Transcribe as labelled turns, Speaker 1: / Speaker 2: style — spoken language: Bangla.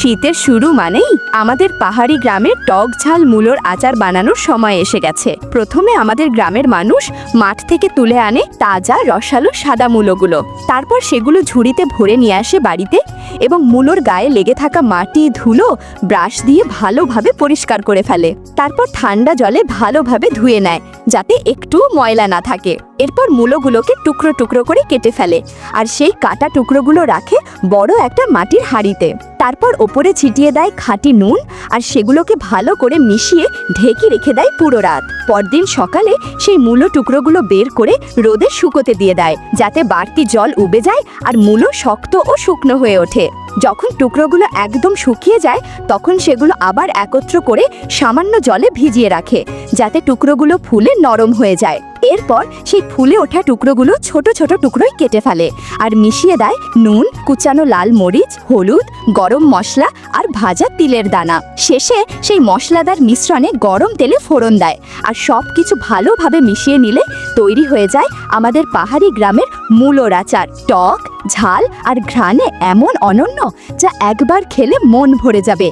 Speaker 1: শীতের শুরু মানেই আমাদের পাহাড়ি গ্রামের টক ঝাল মূলোর আচার বানানোর সময় এসে গেছে। প্রথমে আমাদের গ্রামের মানুষ মাঠ থেকে তুলে আনে তাজা রসালো সাদা মূলোগুলো। তারপর সেগুলো ঝুড়িতে ভরে নিয়ে আসে বাড়িতে। এবং মূলোর গায়ে লেগে থাকা মাটি ধুলো ব্রাশ দিয়ে ভালোভাবে পরিষ্কার করে ফেলে। তারপর ঠান্ডা জলে ভালোভাবে ধুয়ে নেয়, যাতে একটু ময়লা না থাকে। এরপর মূলোগুলোকে টুকরো টুকরো করে কেটে ফেলে আর সেই কাটা টুকরোগুলো রাখে বড় একটা মাটির হাঁড়িতে। তারপর ওপরে ছিটিয়ে দেয় খাঁটি নুন আর সেগুলোকে ভালো করে মিশিয়ে ঢেকে রেখে দেয় পুরো রাত। পরদিন সকালে সেই মূলো টুকরোগুলো বের করে রোদে শুকোতে দিয়ে দেয়, যাতে বাড়তি জল উবে যায় আর মূলো শক্ত ও শুকনো হয়ে ওঠে। যখন টুকরোগুলো একদম শুকিয়ে যায়, তখন সেগুলো আবার একত্র করে সামান্য জলে ভিজিয়ে রাখে, যাতে টুকরোগুলো ফুলে নরম হয়ে যায়। এরপর সেই ফুলে ওঠা টুকরোগুলো ছোট ছোট টুকরোই কেটে ফেলে আর মিশিয়ে দেয় নুন, কুচানো লাল মরিচ, হলুদ, গরম মশলা আর ভাজা তিলের দানা। শেষে সেই মশলাদার মিশ্রণে গরম তেলে ফোড়ন দেয় আর সব কিছু ভালোভাবে মিশিয়ে নিলে তৈরি হয়ে যায় আমাদের পাহাড়ি গ্রামের মূলর আচার, টক ঝাল আর ঘ্রাণে এমন অনন্য যা একবার খেলে মন ভরে যাবে।